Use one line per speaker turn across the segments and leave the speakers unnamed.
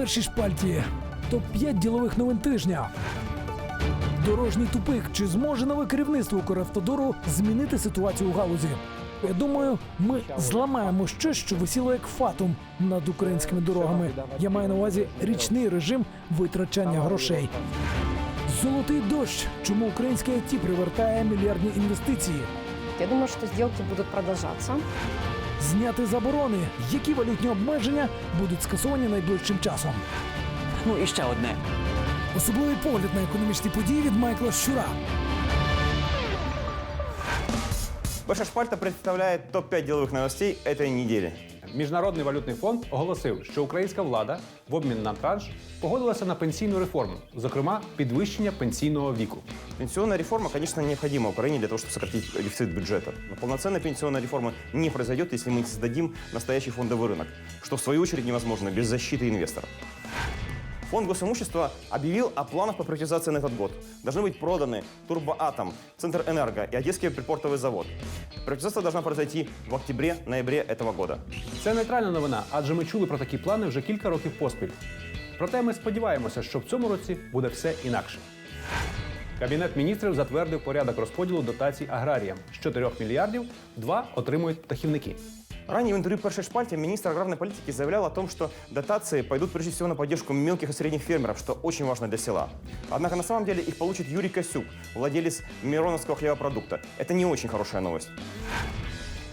Першій шпальті топ-5 ділових новин тижня. Дорожній тупик. Чи зможе нове керівництво Укравтодору змінити ситуацію у галузі? Я думаю, ми зламаємо щось, що висіло як фатум над українськими дорогами. Я маю на увазі річний режим витрачання грошей. Золотий дощ. Чому українське ІТ привертає мільярдні інвестиції?
Я думаю, что сделки будут продолжаться.
Зняти заборони. Які валютні обмеження будуть скасовані найближчим часом?
Ну і ще одне.
Особливий погляд на економічні події від Майкла Щура.
Ваша шпальта представляет топ-5 деловых новостей этой недели.
Міжнародний валютний фонд оголосив, що українська влада в обмін на транш погодилася на пенсійну реформу, зокрема підвищення пенсійного віку.
Пенсионная реформа, конечно, необходима Украине для того, чтобы сократить дефицит бюджета. Но полноценной пенсионной реформы не произойдет, если мы не создадим настоящий фондовый рынок, что в свою очередь невозможно без защиты инвесторов. Фонд госимущества объявил о планах по приватизации на этот год. Должны быть проданы Турбоатом, Центр Энерго и Одесский припортовый завод. Приватизация должна произойти в октябре-ноябре этого года.
Це нейтральна новина, адже ми чули про такі плани вже кілька років поспіль. Проте ми сподіваємося, що в цьому році буде все інакше. Кабінет міністрів затвердив порядок розподілу дотацій аграріям. З 4 мільярдів 2 отримують птахівники.
Ранее в интервью «Першей шпальте» министр аграрной политики заявлял о том, что дотации пойдут прежде всего на поддержку мелких и средних фермеров, что очень важно для села. Однако на самом деле их получит Юрий Косюк, владелец Мироновского хлебопродукта. Это не очень хорошая новость.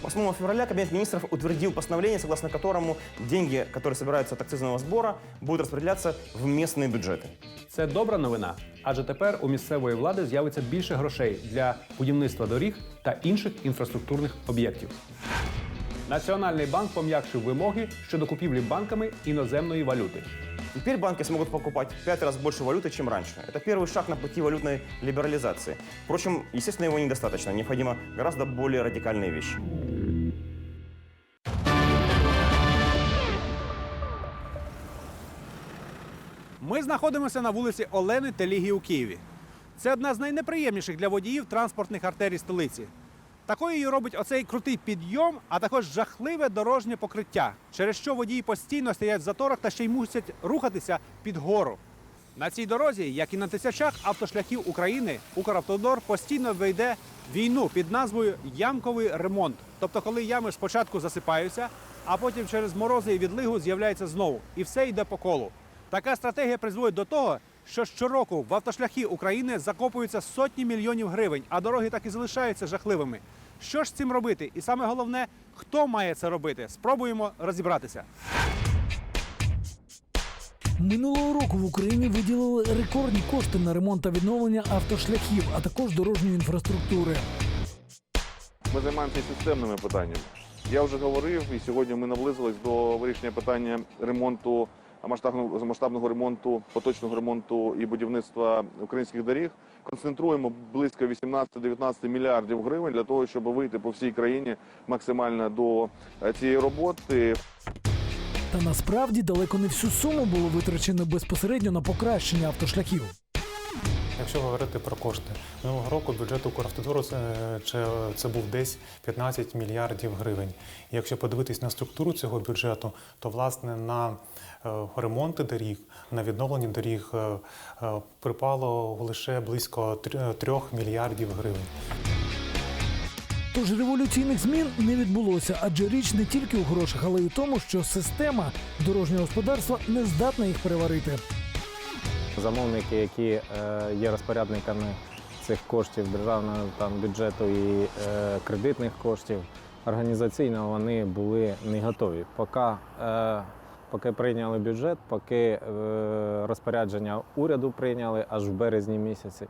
8 февраля Кабинет министров утвердил постановление, согласно которому деньги, которые собираются от акцизного сбора, будут распределяться в местные бюджеты.
Це добра новина, адже тепер у місцевої влади з'явиться більше грошей для будівництва доріг та інших інфраструктурних об'єктів. Національний банк пом'якшив вимоги щодо купівлі банками іноземної валюти.
Теперь банки смогут покупать в пять раз больше валюты, чем раньше. Это первый шаг на пути валютной либерализации. Впрочем, естественно, его недостаточно. Необходимо гораздо более радикальные вещи.
Ми знаходимося на вулиці Олени Телігі у Києві. Це одна з найнеприємніших для водіїв транспортних артерій столиці. Такою її робить оцей крутий підйом, а також жахливе дорожнє покриття, через що водії постійно стоять в заторах та ще й мусять рухатися під гору. На цій дорозі, як і на тисячах автошляхів України, Укравтодор постійно вийде війну під назвою Ямковий ремонт. Тобто, коли ями спочатку засипаються, а потім через морози і відлигу з'являються знову, і все йде по колу. Така стратегія призводить до того, що щороку в автошляхи України закопуються сотні мільйонів гривень, а дороги так і залишаються жахливими. Що ж з цим робити? І саме головне, хто має це робити? Спробуємо розібратися.
Минулого року в Україні виділили рекордні кошти на ремонт та відновлення автошляхів, а також дорожньої інфраструктури.
Ми займаємося системними питаннями. Я вже говорив, і сьогодні ми наблизились до вирішення питання ремонту масштабного масштабного ремонту, поточного ремонту і будівництва українських доріг. Концентруємо близько 18-19 мільярдів гривень для того, щоб вийти по всій країні максимально до е, цієї роботи.
Та насправді далеко не всю суму було витрачено безпосередньо на покращення автошляхів.
Якщо говорити про кошти, минулого року бюджет Укравтодору це, це, це був десь 15 мільярдів гривень. І якщо подивитись на структуру цього бюджету, то власне на е, ремонти доріг, на відновлення доріг е, е, припало лише близько 3 мільярдів гривень.
Тож революційних змін не відбулося, адже річ не тільки у грошах, але й у тому, що система дорожнього господарства не здатна їх переварити.
Замовники, які е, є розпорядниками цих коштів державного там, бюджету і е, кредитних коштів, організаційно вони були не готові. Поки е, поки прийняли бюджет, поки е, розпорядження уряду прийняли аж в березні місяці,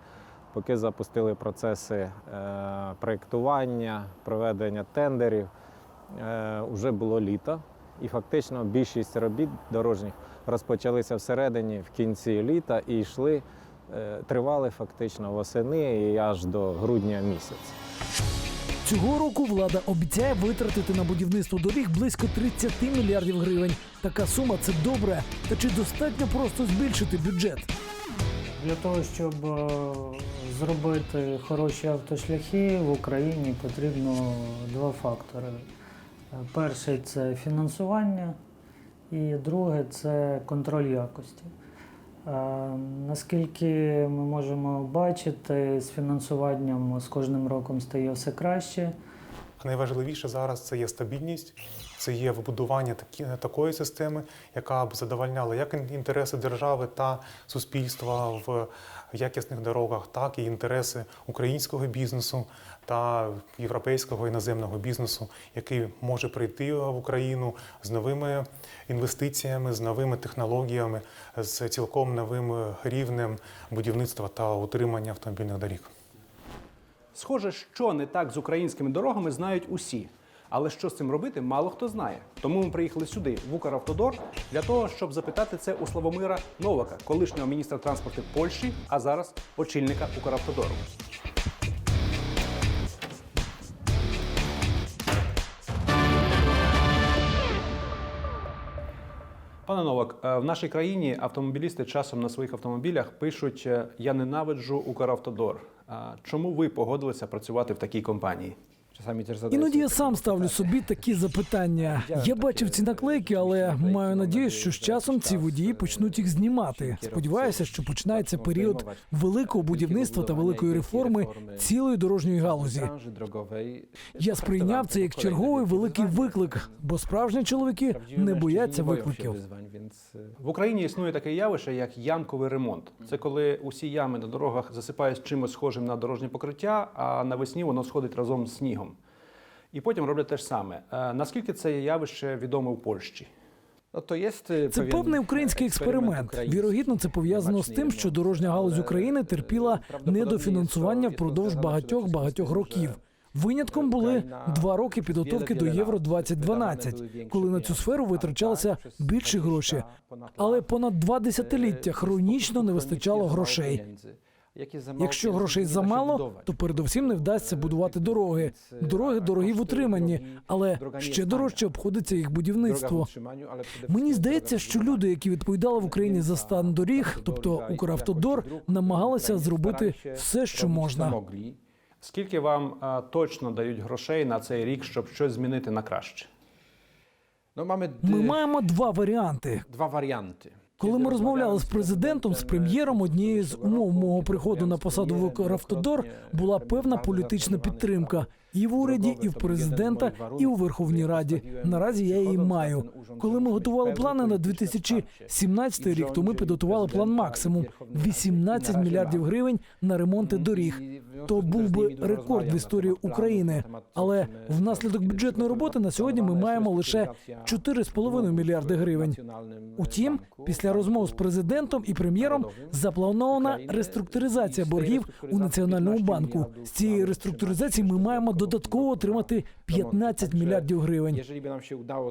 поки запустили процеси е, проєктування, проведення тендерів, е, вже було літо. І фактично більшість робіт дорожніх розпочалися всередині, в кінці літа і йшли, е, тривали фактично восени і аж до грудня місяця.
Цього року влада обіцяє витратити на будівництво доріг близько 30 мільярдів гривень. Така сума це добре. Та чи достатньо просто збільшити бюджет?
Для того, щоб е, зробити хороші автошляхи в Україні, потрібно два фактори. Перший це фінансування, і друге це контроль якості. Е, Наскільки ми можемо бачити, з фінансуванням з кожним роком стає все краще.
Найважливіше зараз це є стабільність, це є вибудування такі, такої системи, яка б задовольняла як інтереси держави та суспільства в якісних дорогах, так і інтереси українського бізнесу та європейського іноземного бізнесу, який може прийти в Україну з новими інвестиціями, з новими технологіями, з цілком новим рівнем будівництва та утримання автомобільних доріг.
Схоже, що не так з українськими дорогами знають усі. Але що з цим робити, мало хто знає. Тому ми приїхали сюди, в Укравтодор, для того, щоб запитати це у Славомира Новака, колишнього міністра транспорту Польщі, а зараз очільника Укравтодору. Пане Новак, е, в нашій країні автомобілісти часом на своїх автомобілях пишуть е, Я ненавиджу Укравтодор. Чому ви погодилися працювати в такій компанії?
Іноді я сам ставлю собі такі запитання. Я бачив ці наклейки, але маю надію, що з часом ці водії почнуть їх знімати. Сподіваюся, що починається період великого будівництва та великої реформи цілої дорожньої галузі. Я сприйняв це як черговий великий виклик, бо справжні чоловіки не бояться викликів.
В Україні існує таке явище, як ямковий ремонт. Це коли усі ями на дорогах засипають чимось схожим на дорожнє покриття, а навесні воно сходить разом з снігом. І потім роблять те ж саме. Е, Наскільки це явище відоме у Польщі?
Це певний український експеримент. Вірогідно, це пов'язано з тим, що дорожня галузь України терпіла недофінансування впродовж багатьох багатьох років. Винятком були два роки підготовки до Євро 2012 коли на цю сферу витрачалося більше грошей. Але понад два десятиліття хронічно не вистачало грошей. Якщо грошей замало, то передовсім не вдасться будувати дороги. Дороги дорогі в утриманні, але ще дорожче обходиться їх будівництво. Мені здається, що люди, які відповідали в Україні за стан доріг, тобто Укравтодор, намагалися зробити все, що можна.
Скільки вам е, точно дають грошей на цей рік, щоб щось змінити на краще?
Ми маємо два варіанти.
Два варіанти.
Коли ми розмовляли з президентом, з прем'єром, однією з умов мого приходу на посаду в Укравтодор була певна політична підтримка і в уряді, і в президента, і у Верховній Раді. Наразі я її маю. Коли ми готували плани на 2017 рік, то ми підготували план максимум 18 мільярдів гривень на ремонти доріг. То був би рекорд в історії України. Але внаслідок бюджетної роботи на сьогодні ми маємо лише 4,5 мільярди гривень. Утім, після розмов з президентом і прем'єром запланована реструктуризація боргів у національному банку. З цієї реструктуризації ми маємо додатково отримати 15 мільярдів гривень.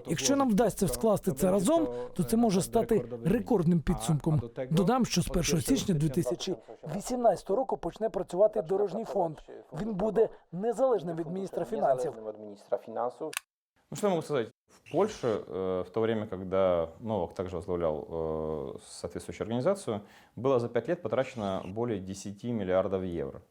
Якщо нам вдасться скласти це разом, то це може стати рекордним підсумком. Додам, що з 1 січня 2018 року почне працювати дорожній фонд. Він буде незалежним від міністра фінансів.
Ну, что я могу сказать? В Польше, э, в то время, когда Новак также возглавлял э, соответствующую организацию, было за 5 лет потрачено более 10 миллиардов евро.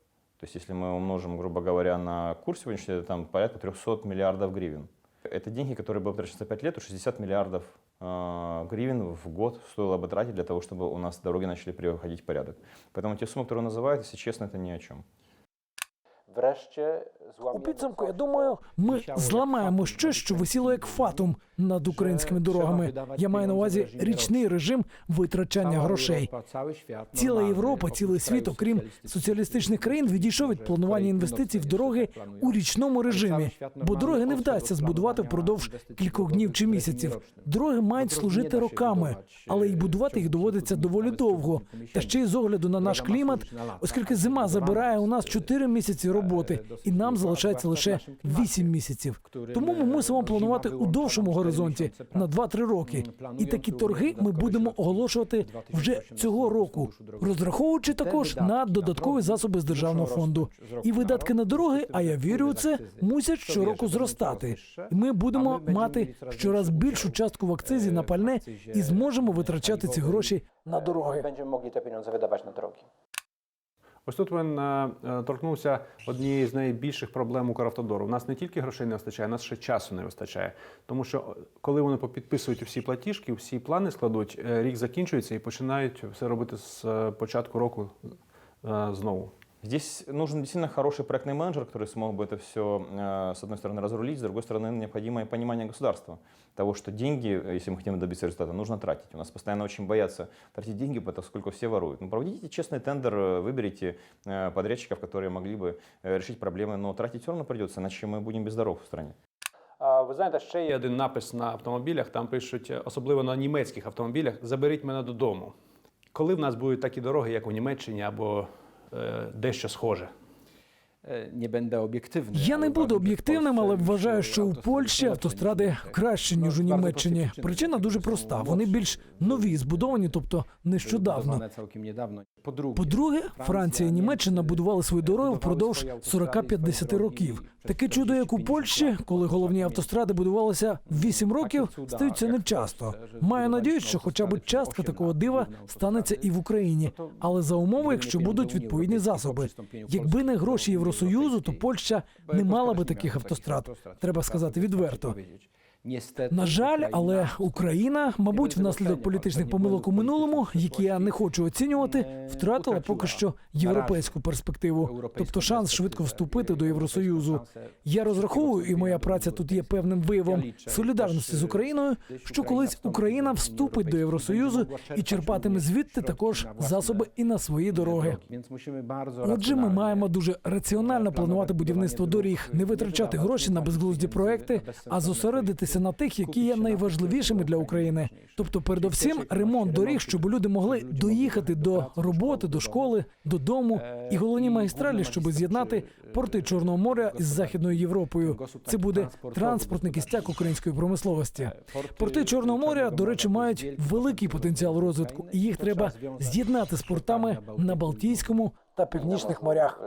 То есть, если мы умножим, грубо говоря, на курс сегодняшний, это там порядка 300 миллиардов гривен. Это деньги, которые были потрачены за 5 лет, то 60 миллиардов э, гривен в год стоило бы тратить для того, чтобы у нас дороги начали приходить в порядок. Поэтому те суммы, которые называют, если честно, это ни о чем.
Wreszcie
У підсумку, я думаю, ми зламаємо щось, що висіло як фатум над українськими дорогами. Я маю на увазі річний режим витрачання грошей. Ціла Європа, цілий світ, окрім соціалістичних країн, відійшов від планування інвестицій в дороги у річному режимі, бо дороги не вдасться збудувати впродовж кількох днів чи місяців. Дороги мають служити роками, але й будувати їх доводиться доволі довго. Та ще й з огляду на наш клімат, оскільки зима забирає у нас 4 місяці роботи, і нам залишається лише 8 місяців. Тому ми мусимо планувати у довшому горизонті на 2-3 роки. І такі торги ми будемо оголошувати вже цього року, розраховуючи також на додаткові засоби з державного фонду. І видатки на дороги, а я вірю у це, мусять щороку зростати. І ми будемо мати щораз більшу частку в акцизі на пальне і зможемо витрачати ці гроші на дороги.
Będziemy mogli te pieniądze wydawać na drogi.
Ось тут він е, е, торкнувся однієї з найбільших проблем Укравтодору. У нас не тільки грошей не вистачає, у нас ще часу не вистачає. Тому що е, коли вони підписують всі платіжки, всі плани складуть, е, рік закінчується і починають все робити з е, початку року е, знову.
Здесь нужен действительно хороший проектный менеджер, который смог бы это все, с одной стороны, разрулить, с другой стороны, необходимое понимание государства. Того, что деньги, если мы хотим добиться результата, нужно тратить. У нас постоянно очень боятся тратить деньги, поскольку все воруют. Ну, проведите честный тендер, э, выберите э, подрядчиков, которые могли бы э, решить проблемы, но тратить все равно придется, иначе мы будем без дорог в стране.
Ви знаєте, ще є один напис на автомобілях. Там пишуть, е, особливо на німецьких автомобілях: заберіть мене додому. Коли в нас будуть такі дороги, як у Німеччині, або е, дещо схоже.
Nie będę об'єктивним.
Я не буду об'єктивним, але вважаю, що у Польщі автостради краще ніж у Німеччині. Причина дуже проста. Вони більш нові, збудовані, тобто нещодавно.
Niedawno.
По-друге, Франція і Німеччина будували свої дороги впродовж 40-50 років. Таке чудо, як у Польщі, коли головні автостради будувалися 8 років, стаються нечасто. Маю надію, що хоча б частка такого дива станеться і в Україні, але за умови, якщо будуть відповідні засоби. Якби не гроші Євросоюзу, то Польща не мала би таких автострад. Треба сказати відверто. На жаль, але Україна, мабуть, внаслідок політичних помилок у минулому, які я не хочу оцінювати, втратила поки що європейську перспективу, тобто шанс швидко вступити до Євросоюзу. Я розраховую, і моя праця тут є певним виявом солідарності з Україною, що колись Україна вступить до Євросоюзу і черпатиме звідти також засоби і на свої дороги. Отже, ми маємо дуже раціонально планувати будівництво доріг, не витрачати гроші на безглузді проекти, а зосередитися на тих, які є найважливішими для України. Тобто, передовсім, ремонт доріг, щоб люди могли доїхати до роботи, до школи, додому, і головні магістралі, щоб з'єднати порти Чорного моря із західною Європою. Це буде транспортний кістяк української промисловості. Порти Чорного моря, до речі, мають великий потенціал розвитку, і їх треба з'єднати з портами на Балтійському та Північних морях.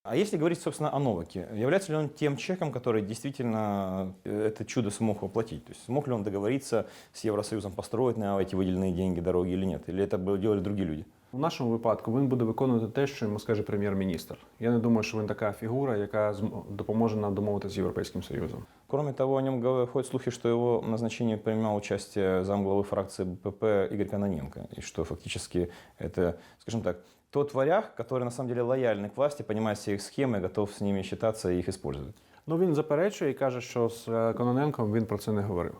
e, północnym.
А если говорить, собственно, о Новаке, является ли он тем человеком, который действительно э, это чудо смог воплотить? То есть смог ли он договориться с Евросоюзом, построить на эти выделенные деньги дороги или нет? Или это бы делали другие люди?
В нашому випадку він буде виконувати те, що йому скаже прем'єр-міністр. Я не думаю, що він така фігура, яка зм- допоможе нам домовитися з Європейським Союзом.
Кроме того, о нем говор- ходят слухи, что его в назначении принимал участие замглавы фракции БПП Игорь Каноненко, и что фактически это, скажем так, тот варяг, который на самом деле лояльный к власти, понимает все их схемы, готов с ними считаться и их использовать.
Ну він заперечує і каже, що з е, Кононенком він про це не говорив.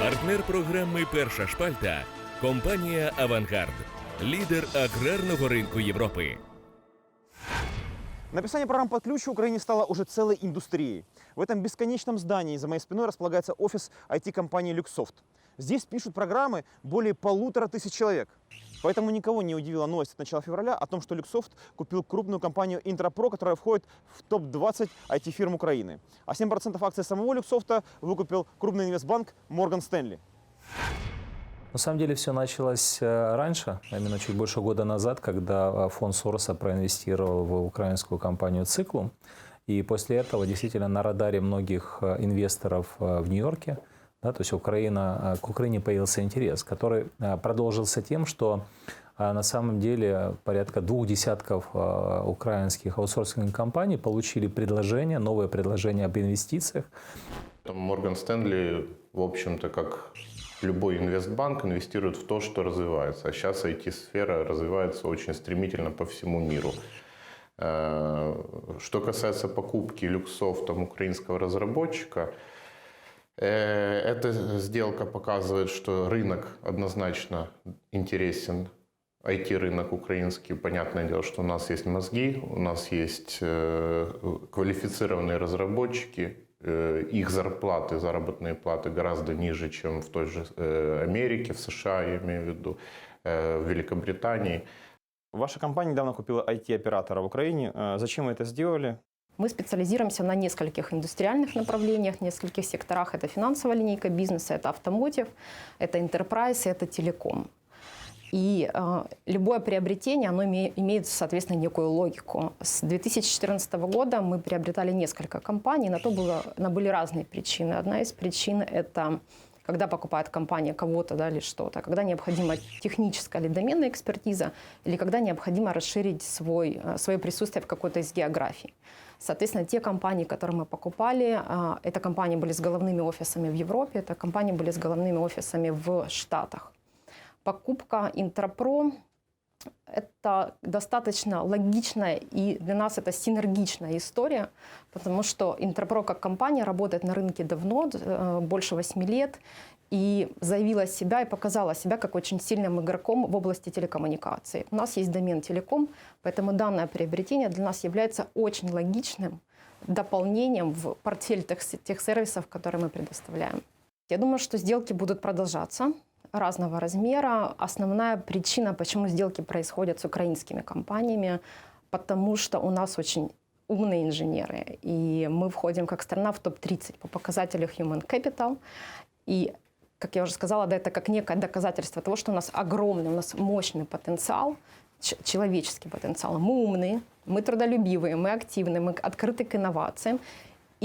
Партнер програми Перша шпальта компанія Авангард, лідер аграрного ринку Європи.
Написание программ под ключ в Украине стало уже целой индустрией. В этом бесконечном здании за моей спиной располагается офис IT-компании Luxoft. Здесь пишут программы более полутора тысяч человек. Поэтому никого не удивила новость от начала февраля о том, что Luxoft купил крупную компанию Intrapro, которая входит в топ-20 IT-фирм Украины. А 7% акций самого Luxoft выкупил крупный инвестбанк Morgan Stanley.
На самом деле все началось э, раньше, а именно чуть больше года назад, когда э, фонд Сороса проинвестировал в украинскую компанию «Циклум». И после этого действительно на радаре многих э, инвесторов в Нью-Йорке, да, то есть Украина, к Украине появился интерес, который продолжился тем, что на самом деле порядка двух десятков украинских аутсорсинговых компаний получили предложение, новое предложение об инвестициях
Морган Стэнли, в общем-то, как любой инвестбанк, инвестирует в то, что развивается. А сейчас IT-сфера развивается очень стремительно по всему миру. Э, Что касается покупки люксов там, украинского разработчика, э, эта сделка показывает, что рынок однозначно интересен. IT-рынок украинский, понятное дело, что у нас есть мозги, у нас есть э, квалифицированные разработчики, их зарплаты, заработные платы гораздо ниже, чем в той же э, Америке, в США, я имею в виду, э, в Великобритании.
Ваша компания недавно купила IT-оператора в Украине. Э, Зачем вы это сделали?
Мы специализируемся на нескольких индустриальных направлениях, нескольких секторах. Это финансовая линейка бизнеса, это автомотив, это enterprise, это телеком. И э, любое приобретение, оно име- имеет, соответственно, некую логику. С 2014 года мы приобретали несколько компаний, на то было, на были разные причины. Одна из причин – это когда покупает компания кого-то да, или что-то, когда необходима техническая или доменная экспертиза, или когда необходимо расширить свой, э, свое присутствие в какой-то из географий. Соответственно, те компании, которые мы покупали, э, это компании были с головными офисами в Европе, это компании были с головными офисами в Штатах. Покупка Интропро – это достаточно логичная и для нас это синергичная история, потому что Интерпро как компания работает на рынке давно, э, больше 8 лет, и заявила себя и показала себя как очень сильным игроком в области телекоммуникаций. У нас есть домен телеком, поэтому данное приобретение для нас является очень логичным дополнением в портфель тех, тех сервисов, которые мы предоставляем. Я думаю, что сделки будут продолжаться разного размера. Основная причина, почему сделки происходят с украинскими компаниями, потому что у нас очень умные инженеры, и мы входим как страна в топ-30 по показателю Human Capital. И, как я уже сказала, да, это как некое доказательство того, что у нас огромный, у нас мощный потенциал, ч- человеческий потенциал. Мы умные, мы трудолюбивые, мы активны, мы открыты к инновациям.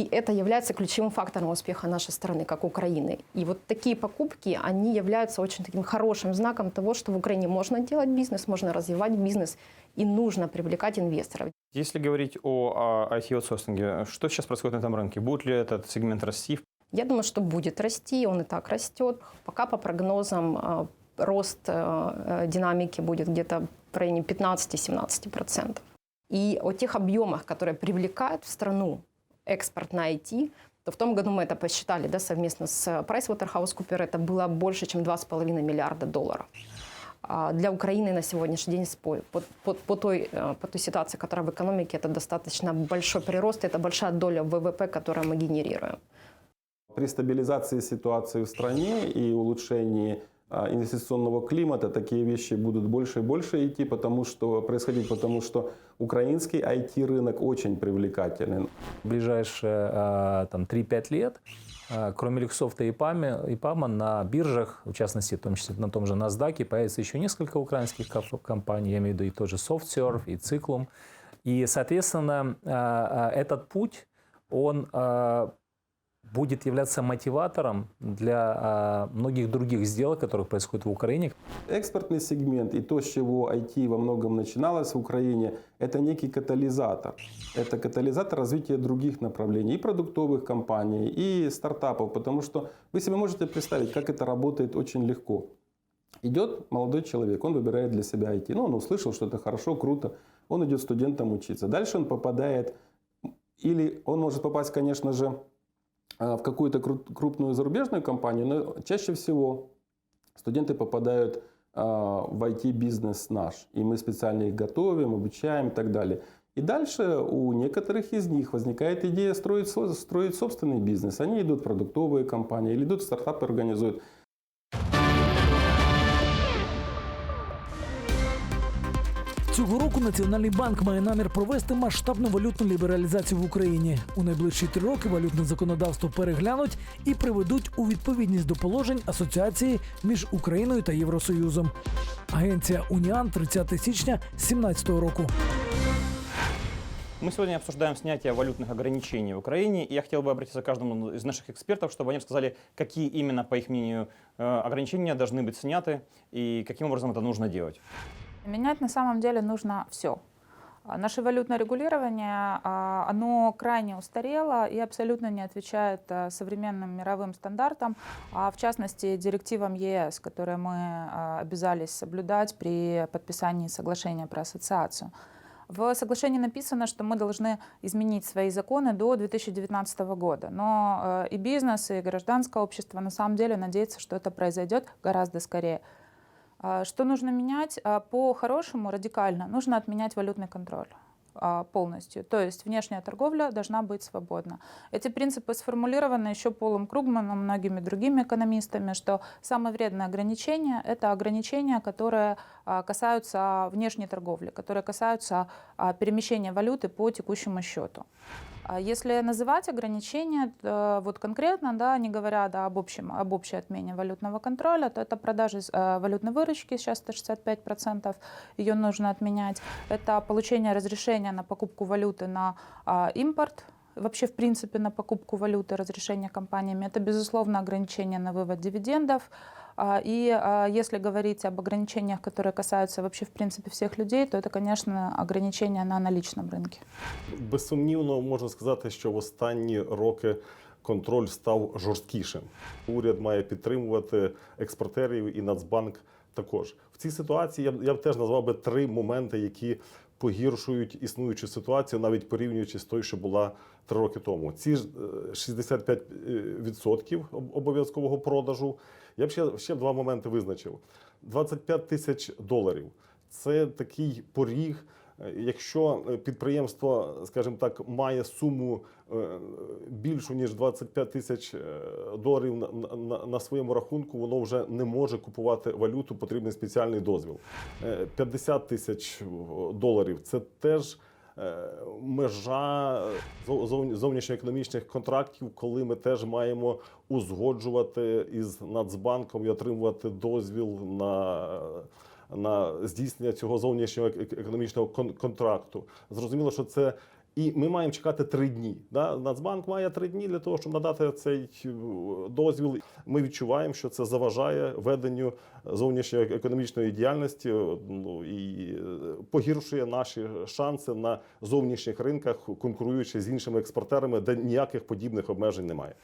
И это является ключевым фактором успеха нашей страны, как Украины. И вот такие покупки, они являются очень таким хорошим знаком того, что в Украине можно делать бизнес, можно развивать бизнес и нужно привлекать инвесторов.
Если говорить о IT-аутсорсинге, что сейчас происходит на этом рынке? Будет ли этот сегмент расти?
Я думаю, что будет расти, он и так растет. Пока по прогнозам э, рост э, э, динамики будет где-то в районе 15-17%. И о тех объемах, которые привлекают в страну экспорт на IT, то в том году мы это посчитали да, совместно с PricewaterhouseCoopers, это было больше, чем 2,5 миллиарда долларов. А Для Украины на сегодняшний день по, по, по, по той, э, по той ситуации, которая в экономике, это достаточно большой прирост, это большая доля ВВП, которую мы генерируем.
При стабилизации ситуации в стране и улучшении а, инвестиционного климата такие вещи будут больше и больше идти, потому что происходить, потому что украинский IT-рынок очень привлекателен.
В ближайшие а, там, 3-5 лет, а, кроме Люксофта и ПАМа, и ПАМа, на биржах, в частности, в том числе на том же NASDAQ, появится еще несколько украинских компаний, я имею в виду и тот же SoftServe, и Циклум. И, соответственно, а, а, этот путь, он а, будет являться мотиватором для а, многих других сделок, которые происходят в Украине.
Экспортный сегмент и то, с чего IT во многом начиналось в Украине, это некий катализатор. Это катализатор развития других направлений, и продуктовых компаний, и стартапов, потому что вы себе можете представить, как это работает очень легко. Идет молодой человек, он выбирает для себя IT. Ну, он услышал, что это хорошо, круто. Он идет студентом учиться. Дальше он попадает, или он может попасть, конечно же, в какую-то кру- крупную зарубежную компанию, но чаще всего студенты попадают а, в IT-бизнес наш. И мы специально их готовим, обучаем и так далее. И дальше у некоторых из них возникает идея строить, строить собственный бизнес. Они идут в продуктовые компании или идут в стартапы организуют.
Цього року Національний банк має намір провести масштабну валютну лібералізацію в Україні. У найближчі три роки валютне законодавство переглянуть і приведуть у відповідність до положень асоціації між Україною та Євросоюзом. Агенція Уніан 30 січня 2017 року.
Мы сегодня обсуждаем снятие валютных ограничений в Украине, и я хотел бы обратиться к каждому из наших экспертов, чтобы они рассказали, какие именно, по их мнению, э, ограничения должны быть сняты и каким образом это нужно делать.
Менять на самом деле нужно все. А Наше валютное регулирование, а, оно крайне устарело и абсолютно не отвечает а, современным мировым стандартам, а в частности директивам ЕС, которые мы а, обязались соблюдать при подписании соглашения про ассоциацию. В соглашении написано, что мы должны изменить свои законы до 2019 года. Но э, и бизнес, и гражданское общество на самом деле надеются, что это произойдет гораздо скорее. А, Что нужно менять? А, По-хорошему, радикально, нужно отменять валютный контроль а, полностью. То есть внешняя торговля должна быть свободна. Эти принципы сформулированы еще Полом Кругманом, многими другими экономистами, что самое вредное ограничение – это ограничения, которые а, касаются внешней торговли, которые касаются а, перемещения валюты по текущему счету. А Если называть ограничения, то вот конкретно, да, не говоря да, об, общем, об общей отмене валютного контроля, то это продажи э, валютной выручки, сейчас 165%, ее нужно отменять. Это получение разрешения на покупку валюты на а, импорт, вообще в принципе на покупку валюты, разрешение компаниями. Это, безусловно, ограничение на вывод дивидендов. А, И а, если говорить об ограничениях, которые касаются вообще в принципе всех людей, то это, конечно, ограничения на наличном рынке.
Безсумнівно можна сказати, що в останні роки контроль став жорсткішим. Уряд має підтримувати експортерів і Нацбанк також. В цій ситуації я б, я б теж назвав би три моменти, які погіршують існуючу ситуацію, навіть порівнюючи з тою, що була три роки тому. Ці ж е, 65% об- обов'язкового продажу. я б ще, ще два моменти визначив: 25 тисяч доларів. Це такий поріг. Е, Якщо е, підприємство, скажімо так, має суму е, більшу ніж 25 тисяч доларів на, своєму рахунку, воно вже не може купувати валюту, потрібен спеціальний дозвіл. Е, 50 тисяч доларів це теж межа зов- зов- зовнішньоекономічних контрактів, коли ми теж маємо узгоджувати із Нацбанком і отримувати дозвіл на на здійснення цього зовнішнього ек- економічного контракту. Зрозуміло, що це. І ми маємо чекати три дні. Да? Нацбанк має три дні для того, щоб надати цей е, дозвіл. Ми відчуваємо, що це заважає веденню зовнішньої економічної діяльності е, ну, і е, погіршує наші шанси на зовнішніх ринках, конкуруючи з іншими експортерами, де ніяких подібних обмежень немає.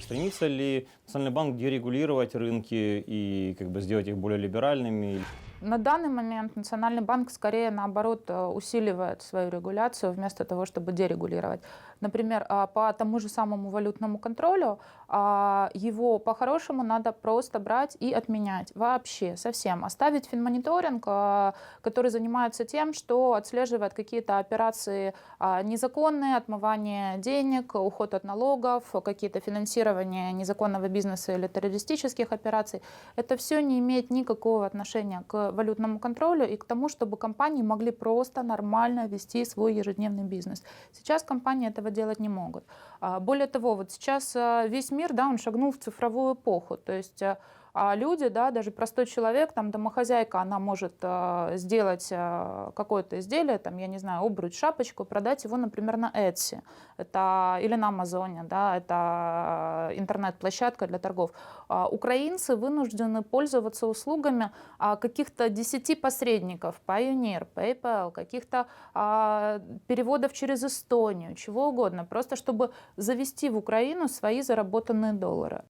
Стремится ли Национальный банк дерегулировать рынки и как бы сделать их более либеральными?
На данный момент Национальный банк скорее наоборот э, усиливает свою регуляцию вместо того, чтобы дерегулировать. Например, а, по тому же самому валютному контролю а, его по-хорошему надо просто брать и отменять вообще совсем. Оставить финмониторинг, а, который занимается тем, что отслеживает какие-то операции незаконные, отмывание денег, уход от налогов, какие-то финансирование незаконного бизнеса или террористических операций. Это все не имеет никакого отношения к валютному контролю и к тому, чтобы компании могли просто нормально вести свой ежедневный бизнес. Сейчас компании этого делать не могут. Более того, вот сейчас весь мир, да, он шагнул в цифровую эпоху. То есть а, а люди, да, даже простой человек, там домохозяйка, она может а, сделать а, какое-то изделие, там, я не знаю, обруч, шапочку, продать его, например, на Etsy это, или на Амазоне, да, это интернет-площадка для торгов. А, Украинцы вынуждены пользоваться услугами а, каких-то 10 посредников, Pioneer, PayPal, каких-то а, переводов через Эстонию, чего угодно, просто чтобы завести в Украину свои заработанные доллары.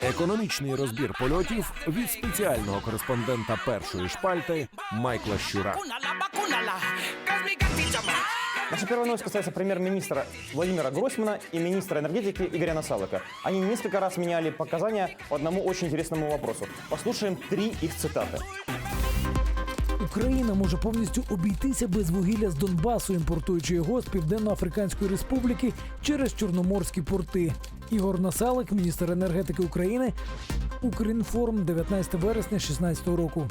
Економічний розбір польотів від спеціального кореспондента першої шпальти Майкла Щура.
Наша первая новость касается премьер-министра Владимира Гройсмана и министра энергетики Игоря Насалыка. Они несколько раз меняли показания по одному очень интересному вопросу. Послушаем три их цитаты.
Україна може повністю обійтися без вугілля з Донбасу, імпортуючи його з Південно-Африканської Республіки через чорноморські порти. Ігор Насалик, міністр енергетики України, Укрінформ, 19 вересня 2016 року.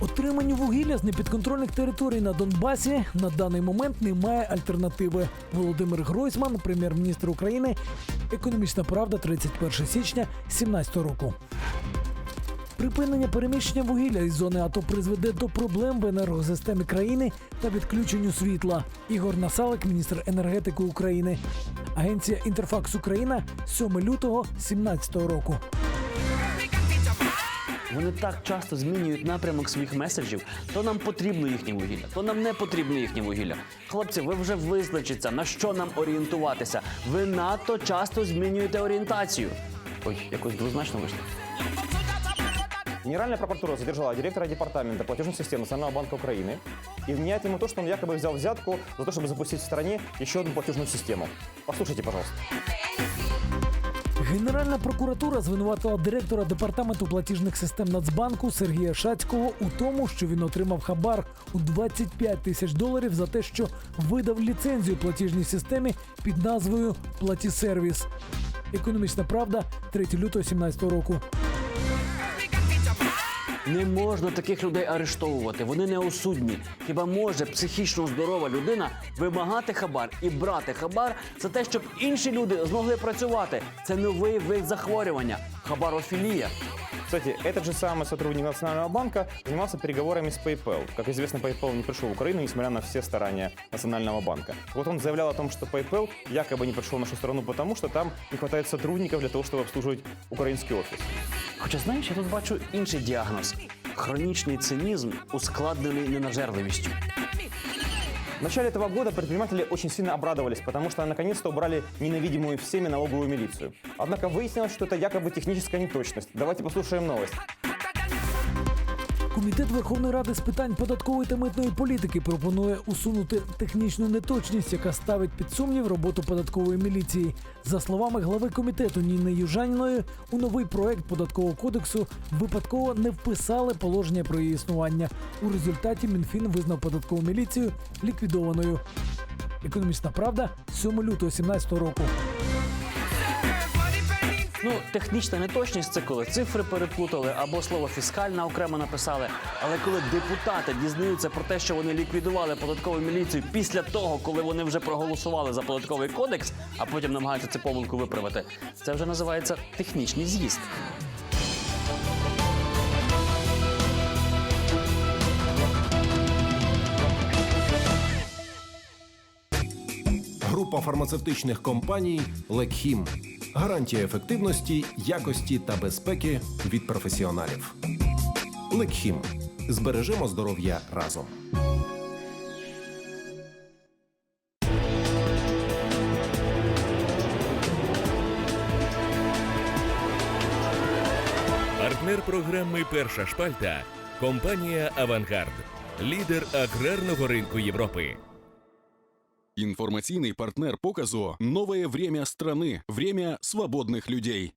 Отриманню вугілля з непідконтрольних територій на Донбасі на даний момент немає альтернативи. Володимир Гройсман, прем'єр-міністр України, економічна правда, 31 січня 2017 року. Припинення переміщення вугілля із зони АТО призведе до проблем в енергосистемі країни та відключенню світла. Ігор Насалик, міністр енергетики України. Агенція Інтерфакс Україна 7 лютого 2017 року.
Вони так часто змінюють напрямок своїх меседжів. То нам потрібно їхнє вугілля, то нам не потрібно їхнє вугілля. Хлопці, ви вже визначиться, на що нам орієнтуватися. Ви надто часто змінюєте орієнтацію. Ой, якось двозначно вийшло.
Генеральная прокуратура задержала директора департамента платежной системы Национального банка Украины и вменяет ему то, что он якобы взял взятку за то, чтобы запустить в стране еще одну платежную систему. Послушайте, пожалуйста.
Генеральна прокуратура звинуватила директора департаменту платіжних систем Нацбанку Сергія Шацького у тому, що він отримав хабар у 25 тисяч доларів за те, що видав ліцензію платіжній системі під назвою Платісервіс. Економічна правда, 3 лютого 2017 року.
Не можна таких людей арештовувати. Вони не осудні. Хіба може психічно здорова людина вимагати хабар і брати хабар за те, щоб інші люди змогли працювати? Це новий вид захворювання хабарофілія.
Кстати, этот же самый сотрудник Национального банка занимался переговорами с PayPal. Как известно, PayPal не пришел в Украину, несмотря на все старания Национального банка. Вот он заявлял о том, что PayPal якобы не пришел в нашу страну, потому что там не хватает сотрудников для того, чтобы обслуживать украинский офис.
Хоча, знаєш, я тут бачу інший діагноз: хронічний цинізм, ускладнений ненажерливістю.
В начале этого года предприниматели очень сильно обрадовались, потому что наконец-то убрали ненавидимую всеми налоговую милицию. Однако выяснилось, что это якобы техническая неточность. Давайте послушаем новость.
Комітет Верховної Ради з питань податкової та митної політики пропонує усунути технічну неточність, яка ставить під сумнів роботу податкової міліції. За словами глави комітету Ніни Южаніної, у новий проект податкового кодексу випадково не вписали положення про її існування. У результаті Мінфін визнав податкову міліцію ліквідованою. Економічна правда 7 лютого 2017 року.
Ну, технічна неточність це коли цифри переплутали або слово фіскальна окремо написали. Але коли депутати дізнаються про те, що вони ліквідували податкову міліцію після того, коли вони вже проголосували за податковий кодекс, а потім намагаються цю помилку виправити, це вже називається технічний з'їзд.
Група фармацевтичних компаній Лекхім. Гарантія ефективності, якості та безпеки від професіоналів. Лекхім. Збережемо здоров'я разом.
Партнер програми Перша шпальта компанія Авангард, лідер аграрного ринку Європи.
Информационный партнер показу «Новое время страны. Время свободных людей».